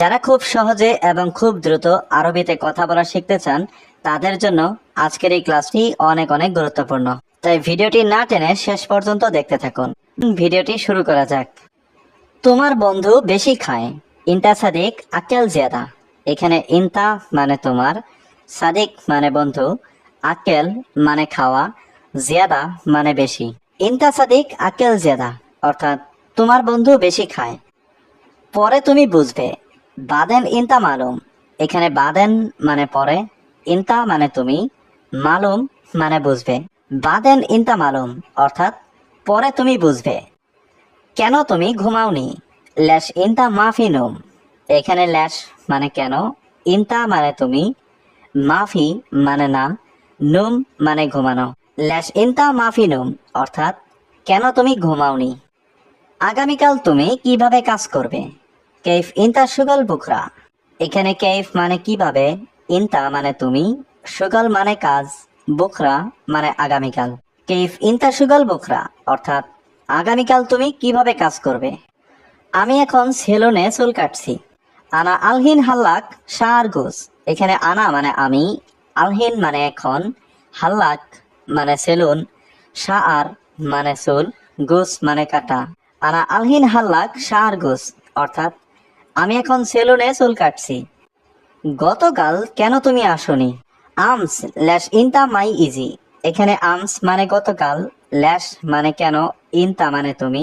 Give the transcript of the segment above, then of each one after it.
যারা খুব সহজে এবং খুব দ্রুত আরবিতে কথা বলা শিখতে চান, তাদের জন্য আজকের এই ক্লাসটি অনেক অনেক গুরুত্বপূর্ণ। তাই ভিডিওটি না টেনে শেষ পর্যন্ত দেখতে থাকুন। ভিডিওটি শুরু করা যাক। তোমার বন্ধু বেশি খায়, ইন্তা সাদিক আকেল জিয়াদা। এখানে ইন্তা মানে তোমার, সাদিক মানে বন্ধু আকেল মানে খাওয়া, জিয়াদা মানে বেশি। ইন্তা সাদিক আকেল জিয়াদা, অর্থাৎ তোমার বন্ধু বেশি খায়। পরে তুমি বুঝবে বাদেন ইনতা মালুম। এখানে বাদেন মানে পরে, ইনতা মানে তুমি, মালুম মানে বুঝবে। বাদেন ইনতা মালুম, অর্থাৎ পরে তুমি বুঝবে। কেন তুমি ঘুমাওনি? ল্যাশ ইনতা মাফি নুম। এখানে ল্যাশ মানে কেন? ইনতা মানে তুমি, মাফি মানে না, নুম মানে ঘুমানো। ল্যাশ ইনতা মাফি নুম, অর্থাৎ কেন তুমি ঘুমাওনি? আগামীকাল তুমি কীভাবে কাজ করবে? কেফ ইনতা সুগল বুখরা। এখানে কেফ মানে কীভাবে ইনতা মানে তুমি, সুগল মানে কাজ, বুখরা মানে আগামীকাল। কেফ ইনতা সুগল বুখরা, অর্থাৎ আগামীকাল তুমি কীভাবে কাজ করবে? আমি এখন সেলুনে চুল কাটছি। আনা আলহিন হাল্লাক শার গোস। এখানে আনা মানে আমি, আলহিন মানে এখন, হাল্লাক মানে সেলুন শার মানে চুল, গোস মানে কাটা। আনা আলহিন হাল্লাক শার গোস, অর্থাৎ আমি এখন সেলুনে চুল কাটছি। গতকাল কেন তুমি আসনি? আমস ল্যাশ ইনতা মাই ইজি। এখানে আমস মানে গতকাল, ল্যাশ মানে কেন, ইনতা মানে তুমি।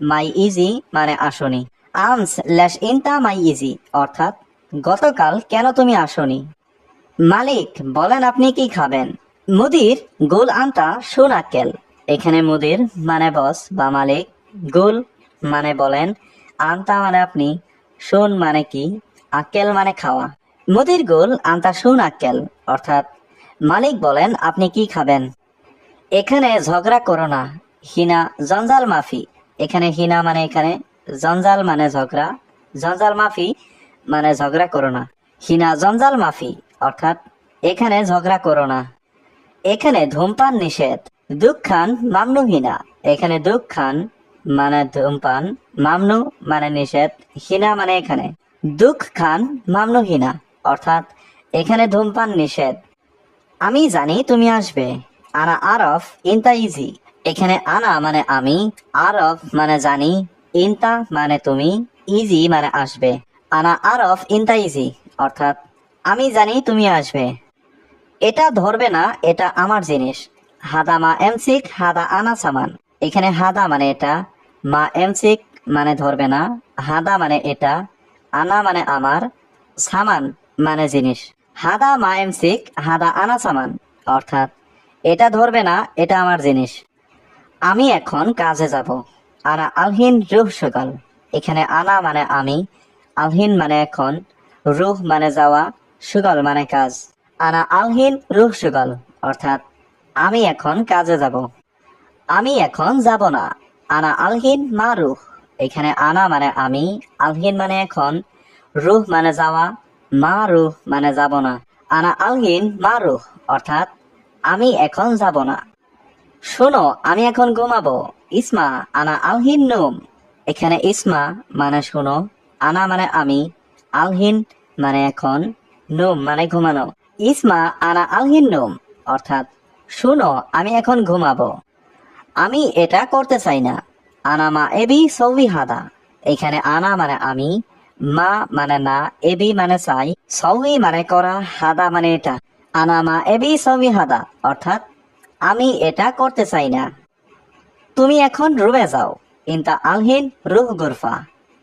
মাই ইজি মানে আসনি। আমস ল্যাশ ইনতা মাই ইজি, অর্থাৎ গতকাল কেন তুমি আসনি? মালিক, বলেন আপনি কি খাবেন? মুদির গোল আনতা সোনাক্কেল। এখানে মুদির মানে বস বা মালিক, গোল মানে বলেন, আনতা মানে আপনি। শোন মানে কি? আক্কেল মানে খাওয়া। মুদির গোল আনতা শুন আক্কেল, অর্থাৎ মালিক বলেন, আপনি কি খাবেন? এখানে ঝগড়া করো না। হিনা, জঞ্জাল মাফি। এখানে হিনা মানে এখানে, জঞ্জাল মানে ঝগড়া। জঞ্জাল মাফি মানে ঝগড়া করো না। হিনা, জঞ্জাল মাফি, অর্থাৎ এখানে ঝগড়া করো না। এখানে ধূমপান নিষেধ। দুঃখান মামনু হিনা। এখানে দুঃখান মানে ধূমপান, মামনু মানে নিষেধ, হিনা মানে এখানে। দুঃখ খান, মামনু হিনা, অর্থাৎ এখানে ধূমপান নিষেধ। আমি জানি তুমি আসবে। আনা আরফ, ইনতা ইজি। এখানে আনা মানে আমি, আরফ মানে জানি, ইনতা মানে তুমি, ইজি মানে আসবে। আনা আরফ, ইনতা ইজি, অর্থাৎ আমি জানি তুমি আসবে। এটা ধরবে না, এটা আমার জিনিস। হাদা মা এমসিক, হাদা আনা সামান। এখানে হাদা মানে এটা মা এমসিক মানে ধরবে না, হাদা মানে এটা, আনা মানে আমার, সামান মানে জিনিস। হাদা মা এমসিক, হাদা আনা সামান, অর্থাৎ এটা ধরবে না, এটা আমার জিনিস। আমি এখন কাজে যাব। আনা আলহিন রুহ সকাল। এখানে আনা মানে আমি, আলহিন মানে এখন, রুহ মানে যাওয়া সুগল মানে কাজ। আনা আলহিন রুহ সুগল অর্থাৎ আমি এখন কাজে যাব। আমি এখন যাব না। আনা আলহিন মা রুহ। এখানে আনা মানে আমি, আলহিন মানে এখন, রুহ মানে যাওয়া, মা রুহ মানে যাব না। আনা আলহিন মা রুহ, অর্থাৎ আমি এখন যাব না। শোনো, আমি এখন ঘুমাবো। ইসমা, আনা আলহিন নুম। এখানে ইসমা মানে শোনো, আনা মানে আমি, আলহিন মানে এখন, নুম মানে ঘুমানো। ইসমা, আনা আলহিন নুম, অর্থাৎ শোনো, আমি এখন ঘুমাবো। আমি এটা করতে চাই না। আনা মা এবি সৌবি হাদা। এখানে আনা মানে আমি, মা মানে না, এবি মানে চাই, সৌবি মানে করা, হাদা মানে এটা। আনা মা এবি সৌবি হাদা, অর্থাৎ আমি এটা করতে চাই না। তুমি এখন রুমে যাও। ইনতা আলহিন রুহ গুরফা।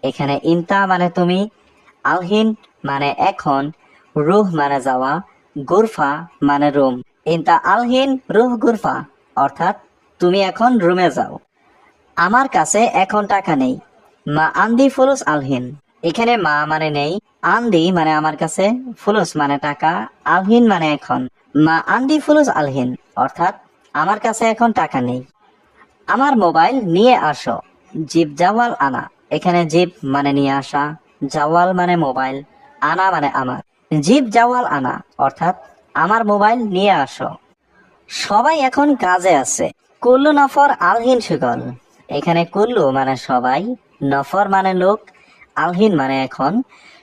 এখানে ইনতা মানে তুমি, আলহিন মানে এখন, রুহ মানে যাওয়া, গুরফা মানে রুম। ইনতা আলহিন রুহ গুরফা, অর্থাৎ তুমি এখন রুমে যাও। আমার কাছে এখন টাকা নেই। মা আন্দি ফুলুস আলহিন। এখানে মা মানে নেই, আন্দি মানে আমার কাছে, ফুলুস মানে টাকা, আলহিন মানে এখন। মা আন্দি ফুলুস আলহিন, অর্থাৎ আমার কাছে এখন টাকা নেই। আমার মোবাইল নিয়ে আসো। জিপ জাওয়াল আনা। এখানে জিপ মানে নিয়ে আসা, জাওয়াল মানে মোবাইল, আনা মানে আমার। জিপ জাওয়াল আনা, অর্থাৎ আমার মোবাইল নিয়ে আসো। সবাই এখন কাজে আছে। কুল্লু নফর আলহিন সুগল। এখানে কুল্লু মানে সবাই, নফর মানে লোক, আলহিন মানে এখন,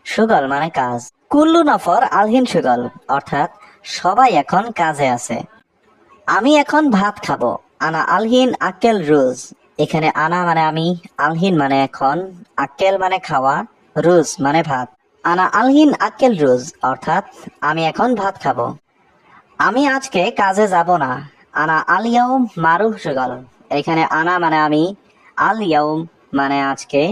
সুগল মানে কাজ। কুল্লু নফর আলহিন সুগল, অর্থাৎ সবাই এখন কাজে আছে। আমি এখন ভাত খাব, আনা আলহিন আক্কেল রুজ। এখানে আনা মানে আমি, আলহিন মানে এখন, আক্কেল মানে খাওয়া, রুজ মানে ভাত। আনা আলহিন আক্কেল রুজ, অর্থাৎ আমি এখন ভাত খাব। আমি আজকে কাজে যাব না আনা আলিয়াউম মারুহ সুগল। এখানে আনা মানে আমি আলিয়াউম মানে আজকে,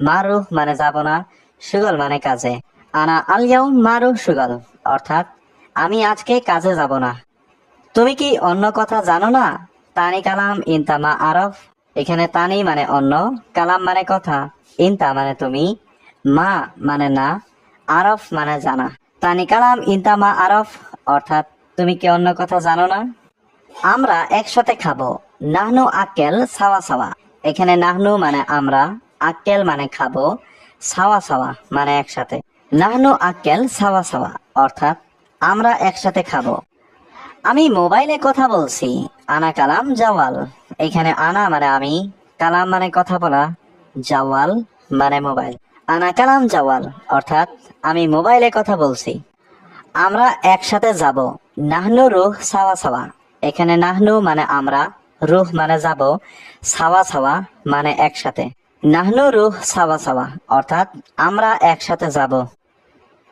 মারুহ মানে যাব না, সুগল মানে কাজে। আনা আলিয়াউম মারুহ সুগল, অর্থাৎ আমি আজকে কাজে যাব না। তুমি কি অন্য কথা জানো না? তানি কালাম ইনতামা আরফ। এখানে তানি মানে অন্য, কালাম মানে কথা। ইনতা মানে তুমি, মা মানে না, আরফ মানে জানা। তানি কালাম ইনতামা আরফ, অর্থাৎ তুমি কি অন্য কথা জানো না? আমরা একসাথে খাব। নাহনু, আক্কেল, সাওয়া সাওয়া। এখানে নাহনু মানে আমরা, আক্কেল মানে খাব, সাওয়া সাওয়া মানে একসাথে। নাহনু, আক্কেল, সাওয়া সাওয়া, অর্থাৎ আমরা একসাথে খাব। আমি মোবাইলে কথা বলছি, আনা কালাম জাওয়াল। এখানে আনা মানে আমি, কালাম মানে কথা বলা। জাওয়াল মানে মোবাইল। আনা কালাম জাওয়াল, অর্থাৎ আমি মোবাইলে কথা বলছি। আমরা একসাথে যাব। নাহনু, রুহ, সাওয়া সাওয়া। এখানে নাহনু মানে আমরা, রুহ মানে যাব, সাওয়া সাওয়া মানে একসাথে। নাহনু, রুহ, সাওয়া সাওয়া, অর্থাৎ আমরা একসাথে যাব।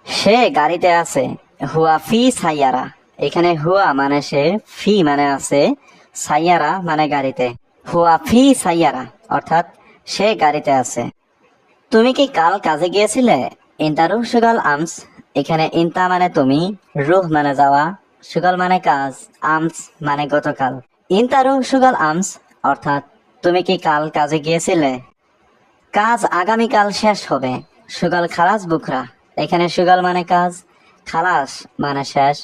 সে গাড়িতে আছে, হুয়া ফি সাইয়ারা। এখানে হুয়া মানে সে, ফি মানে আছে, সাইয়ারা মানে গাড়িতে। হুয়া ফি সাইয়ারা, অর্থাৎ সে গাড়িতে আছে। তুমি কি কাল কাজে গিয়েছিলে? ইন্তা রুহ সুগাল আমস, এখানে ইন্তা মানে তুমি, রুহ মানে যাওয়া। সুগাল মানে কাজ, আমস মানে গতকাল। ইন্তা রুহ সুগাল, আমস, অর্থাৎ তুমি কি কাল কাজে গিয়েছিলে? কাজ আগামীকাল শেষ হবে। সুগাল খালাস বুখরা। এখানে সুগাল মানে কাজ, খালাস মানে শেষ,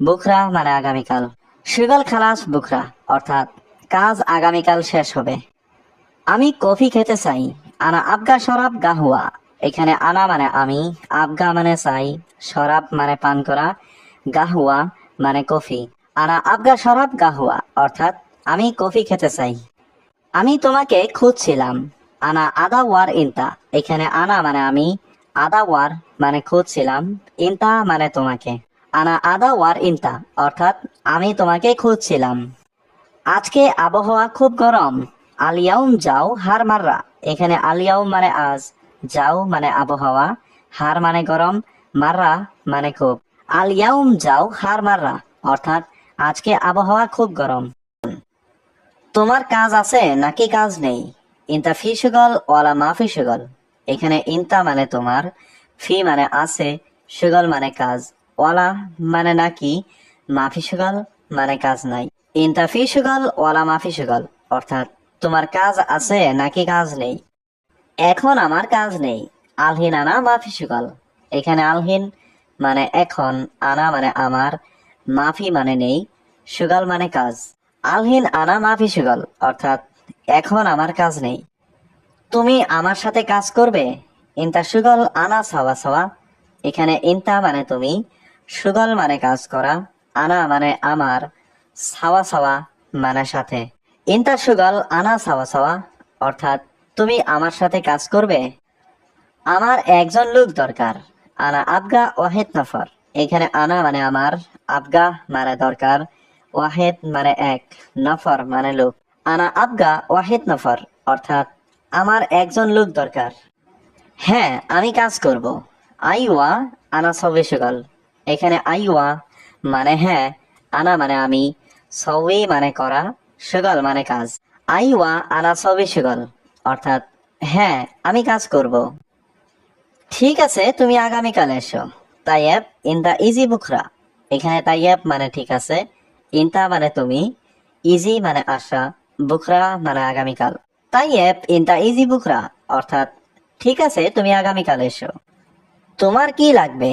বুখরা মানে আগামীকাল। সুগাল খালাস বুখরা, অর্থাৎ কাজ আগামীকাল শেষ হবে। আমি কফি খেতে চাই। আনা আবগা শরাব গাহুয়া এখানে আনা মানে আমি, আবগা মানে চাই, শরাব মানে পান করা গাহুয়া মানে কফি। আনা আবগা শরাব গাহুয়া, অর্থাৎ আমি কফি খেতে চাই। আমি তোমাকে খুঁজছিলাম, আনা আদা ওয়ার ইনতা। এখানে আনা মানে আমি, আদা ওয়ার মানে খুঁজছিলাম, ইনতা মানে তোমাকে। আনা আদা ওয়ার ইনতা, অর্থাৎ আমি তোমাকে খুঁজছিলাম। আজকে আবহাওয়া খুব গরম, আলিয়াউম যাও হার মাররা। এখানে আলিয়াউম মানে আজ, যাও মানে আবহাওয়া, হার মানে গরম, মাররা মানে খুব। আলিয়াউম যাও, হার মাররা। অর্থাৎ, আজকে আবহাওয়া খুব গরম। তোমার কাজ আছে নাকি কাজ নেই? ইনতা ফি সুগল, ওয়ালা মাফি সুগল। এখানে ইনতা মানে তোমার, ফি মানে আছে, সুগল মানে কাজ। ওয়ালা মানে নাকি মাফি সুগল মানে কাজ নাই। ইনতা ফি সুগল, ওয়ালা মাফি সুগল। অর্থাৎ, তোমার কাজ আছে নাকি কাজ নেই? এখন আমার কাজ নেই। আলহিন আনা মাফি সুগল। এখানে আলহিন মানে এখন আনা মানে আমার, মাফি মানে নেই, সুগল মানে কাজ। আলহিন আনা, মাফি, সুগল, অর্থাৎ এখন আমার কাজ নেই। তুমি আমার সাথে কাজ করবে? ইনতা সুগল, আনা, সাওয়া সাওয়া। এখানে ইনতা মানে তুমি, সুগল মানে কাজ করা, আনা মানে আমার, সাওয়া সাওয়া মানে সাথে। ইনতা সুগল, আনা, সাওয়া সাওয়া, অর্থাৎ তুমি আমার সাথে কাজ করবে? আমার একজন লোক দরকার। আনা আবগা ওয়াহেদ নফর। এখানে আনা মানে আমার, আবগা মানে দরকার, ওয়াহেদ মানে এক, নফর মানে লোক। আনা আবগা ওয়াহেদ নফর, অর্থাৎ আমার একজন লোক দরকার। হ্যাঁ আমি কাজ করব। আইওয়া, আনা সবে সুগল এখানে আইওয়া মানে হ্যাঁ আনা মানে আমি সবে মানে করা সুগল মানে কাজ। আইওয়া, আনা সবে সুগল অর্থাৎ হ্যাঁ আমি কাজ করব। ঠিক আছে, তুমি আগামীকাল এসো। তাইয়েব ইন দা ইজি বুখরা। এখানে তাইয়েব মানে ঠিক আছে ইনতা মানে তুমি, ইজি মানে আশা, বুখরা মানে আগামীকাল। তাইয়েব ইন দা ইজি বুখরা, অর্থাৎ ঠিক আছে, তুমি আগামীকাল এসো। তোমার কি লাগবে?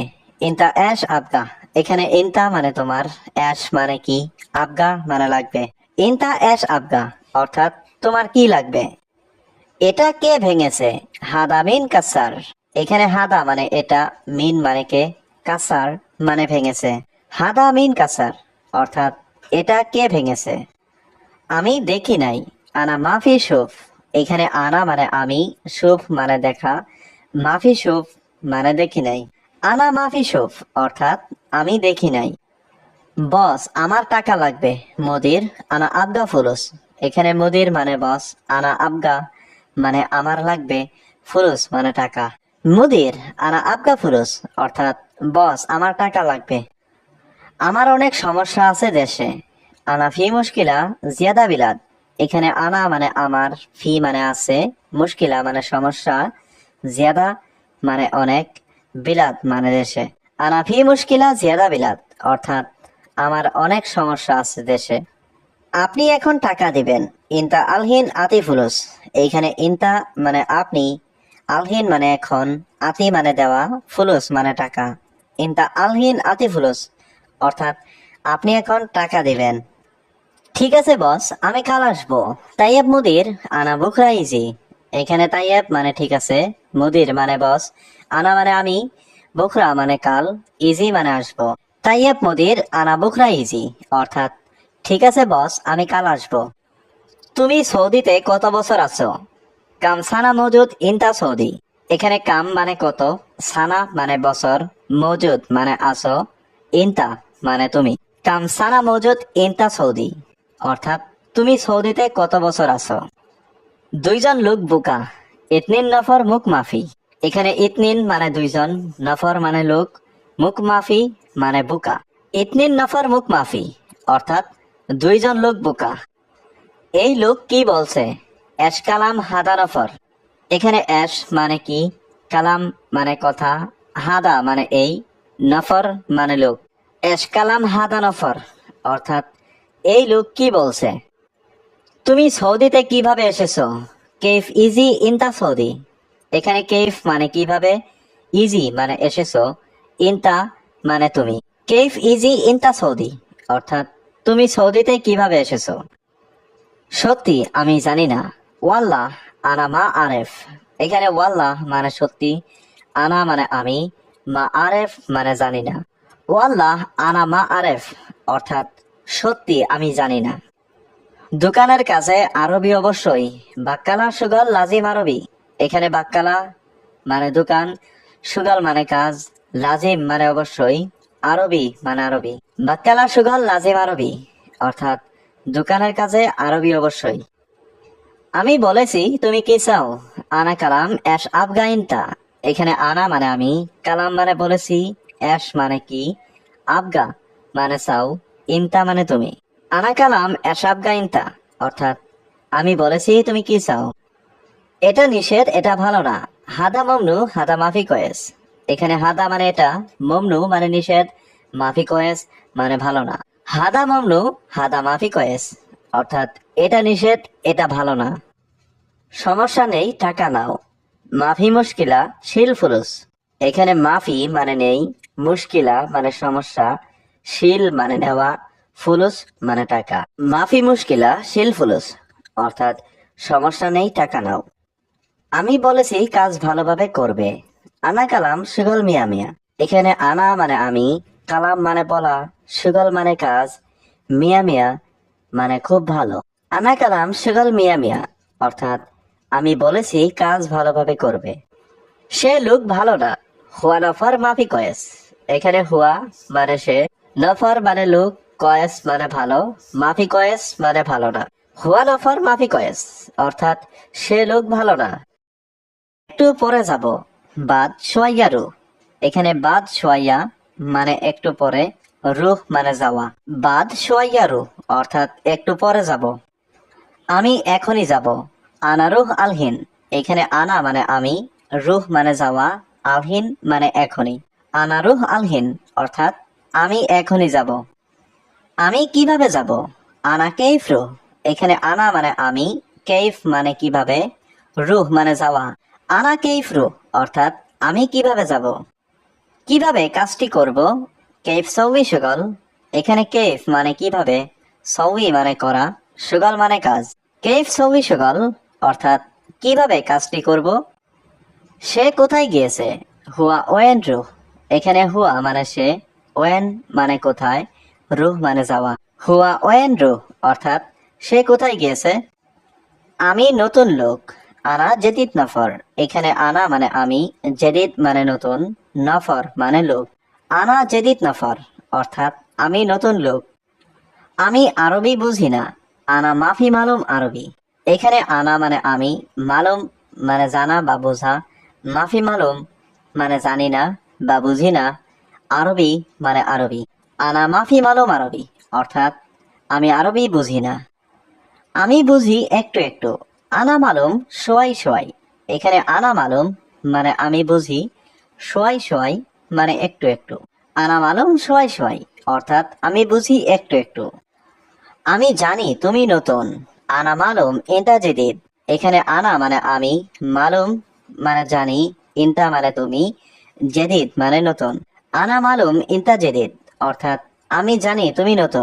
ইনতা অ্যাশ আবগা। এখানে ইনতা মানে তোমার, অ্যাশ মানে কি? আবগা মানে লাগবে। ইনতা অ্যাশ আবগা, অর্থাৎ তোমার কি লাগবে? এটা কে ভেঙেছে? হাদামিন কাসার। এখানে হাদা মানে এটা, মিন মানে কে? কাসার মানে ভেঙেছে। হাদা, মিন কাসার অর্থাৎ এটা কে ভেঙেছে? আমি দেখি নাই, আনা মাফি সুফ এখানে আনা মানে আমি সুফ মানে দেখা। মাফি সুফ মানে দেখি নাই। আনা মাফি সুফ অর্থাৎ আমি দেখি নাই। বস, আমার টাকা লাগবে, মুদির, আনা আবগা ফুলুস। এখানে মুদির মানে বস, আনা আবগা মানে আমার লাগবে, ফুলুস মানে টাকা। মুদির, আনা আবগা ফুলুস অর্থাৎ বস, আমার টাকা লাগবে। আমার অনেক সমস্যা আছে দেশে। আনা ফি মুশকিলা, জিয়াদা বিলাদ এখানে আনা মানে আমার, ফি মানে আছে, মুশকিলা মানে সমস্যা। জিয়াদা মানে অনেক বিলাদ মানে দেশে। আনা ফি মুশকিলা, জিয়াদা বিলাদ অর্থাৎ আমার অনেক সমস্যা আছে দেশে। আপনি এখন টাকা দিবেন। ইনতা আলহিন আতি ফুলুস এইখানে ইনতা মানে আপনি আলহিন মানে এখন, আতি মানে দেওয়া, ফুলুস মানে টাকা। ইনতা আলহিন আতি ফুলুস। অর্থাৎ, আপনি এখন টাকা দিবেন। ঠিক আছে, বস, আমি কাল আসব। তাইয়েব মুদির আনা বুখরা ইজি। এখানে তাইয়েব মানে ঠিক আছে, মুদির মানে বস, আনা মানে আমি, বুখরা মানে কাল, ইজি মানে আসব। তাইয়েব মুদির আনা বুখরা ইজি। অর্থাৎ, ঠিক আছে, বস, আমি কাল আসব। তুমি সৌদিতে কত বছর আছো? কাম সানা মজুদ ইনতা সৌদি। এখানে কাম মানে কত? সানা মানে বছর, মজুদ মানে আসো ইনতা মানে তুমি। কাম সানা মজুদ ইনতা সৌদি। অর্থাৎ তুমি সৌদিতে কত বছর আছো? দুইজন লোক বোকা, ইতনিন নফর মুখ মাফি। এখানে ইতনিন মানে দুইজন, নফর মানে লোক, মুখ মাফি মানে বোকা। ইতনিন নফর মুখ মাফি, অর্থাৎ দুইজন লোক বোকা। এই লোক কি বলছে? এশ কালাম হাদা নফর এখানে এশ মানে কি? কালাম মানে কথা, হাদা মানে এই, নফর মানে লোক। এশ কালাম হাদা নফর অর্থাৎ এই লোক কি বলছে? তুমি সৌদিতে কীভাবে এসেছ? কেফ ইজি ইনতা সৌদি। এখানে কেফ মানে কীভাবে? ইজি মানে এসেছ, ইনতা মানে তুমি। কেফ ইজি ইনতা সৌদি, অর্থাৎ তুমি সৌদিতে কীভাবে এসেছ? সত্যি, আমি জানি না। ওয়াল্লাহ, আনা মা আরেফ। এখানে ওয়াল্লাহ মানে সত্যি, আনা মানে আমি, মা আরেফ মানে জানি না। ওয়াল্লাহ, আনা মা আরেফ, অর্থাৎ সত্যি আমি জানি না। দোকানের কাছে আরবি অবশ্যই, বাক্কালা সুগল লাজিম আরবি। এখানে বাক্কালা মানে দোকান, সুগল মানে কাজ, লাজিম মানে অবশ্যই, আরবি মানে আরবি। বাক্কালা সুগল লাজিম আরবি, অর্থাৎ দোকানের কাছে আরবি অবশ্যই। আমি বলেছি, তুমি কি চাও? আনা কালাম এস আফগাইনতা এখানে আনা মানে আমি, কালাম মানে বলেছি এস মানে কি? আফগা মানে চাও ইনতা মানে তুমি। আনা কালাম এস আফগাইনতা অর্থাৎ, আমি বলেছি, তুমি কি চাও? এটা নিষেধ, এটা ভালো না। হাদা মমনু, হাদা মাফি কয়েস। এখানে হাদা মানে এটা, মমনু মানে নিষেধ, মাফি কয়েস মানে ভালো না। হাদা মমনু, হাদা মাফি কয়েস। অর্থাৎ এটা নিষেধ, এটা ভালো না। সমস্যা নেই, টাকা নাও। মাফি মুশকিলা, শিল ফুলুস এখানে মাফি মানে নেই, মুশকিলা মানে সমস্যা। শিল মানে নেওয়া ফুলুস মানে টাকা। মাফি মুশকিলা, শিল ফুলুস অর্থাৎ সমস্যা নেই, টাকা নাও। আমি বলেছি কাজ ভালোভাবে করবে। আনা কালাম, সুগল মিয়া মিয়া। এখানে আনা মানে আমি, কালাম মানে বলা, সুগল মানে কাজ। মিয়া মিয়া মানে খুব ভালো। আনা কালাম সুগল মিয়া মিয়া। অর্থাৎ আমি বলেছি কাজ ভালোভাবে করবে। সে লোক ভালো না। হুয়া নফর মাফি কয়েস। এখানে হুয়া মানে সে, নফর মানে লোক, কয়েস মানে ভালো, মাফি কয়েস মানে ভালো না। হুয়া নফর মাফি কয়েস। অর্থাৎ সে লোক ভালো না। একটু পরে যাব। বাদ সোয়াইয়া রু। এখানে বাদ সোয়াইয়া মানে একটু পরে রুহ মানে যাওয়া। বাদ সোয়াইয়া রু অর্থাৎ একটু পরে যাব। আমি এখনই যাব। আনা রুহ আলহিন। এখানে আনা মানে আমি, রুহ মানে যাওয়া, আলহিন মানে এখনই। আনা রুহ আলহিন, অর্থাৎ আমি এখনই যাব। আমি কীভাবে যাব? আনা কেইফ রুহ? এখানে আনা মানে আমি, কেইফ মানে কীভাবে? রুহ মানে যাওয়া। আনা কেইফ রুহ, অর্থাৎ আমি কীভাবে যাব? কীভাবে কাজটি করব? কেফ সৌই সুগল। এখানে কেফ মানে কীভাবে? সৌই মানে করা, সুগল মানে কাজ। কেফ সৌই সুগল, অর্থাৎ কীভাবে কাজটি করব? সে কোথায় গিয়েছে? হুয়া ওয়েন রুহ। এখানে হুয়া মানে সে, ওয়েন মানে কোথায়, রুহ মানে যাওয়া। হুয়া ওয়েন রুহ, অর্থাৎ সে কোথায় গিয়েছে? আমি নতুন লোক, আনা জেদিদ নফর। এখানে আনা মানে আমি, জেদিদ মানে নতুন, নফর মানে লোক। আনা জেদিত নফর, অর্থাৎ আমি নতুন লোক। আমি আরবি বুঝি না, আনা মাফি মালুম আরবি। এখানে আনা মানে আমি, মালুম মানে জানা বা বোঝা, মাফি মালুম মানে জানি না বা বুঝি না, আরবি মানে আরবি। আনা মাফি মালুম আরবি, অর্থাৎ আমি আরবি বুঝি না। আমি বুঝি একটু একটু, আনা মালুম সোয়াই সোয়াই। এখানে আনা মালুম মানে আমি বুঝি সোয়াই সোয়াই মানে একটু একটু। আনা মালুম সবাই সবাই, অর্থাৎ আমি বুঝি একটু একটু। আমি জানি তুমি নতুন। আনা মালুম এটা জেদিদ। এখানে আনা মানে আমি, মালুম মানে জানি ইন্টা মানে তুমি, জেদিদ মানে নতুন। আনা মালুম ইন্টা জেদিদ, অর্থাৎ আমি জানি তুমি নতুন।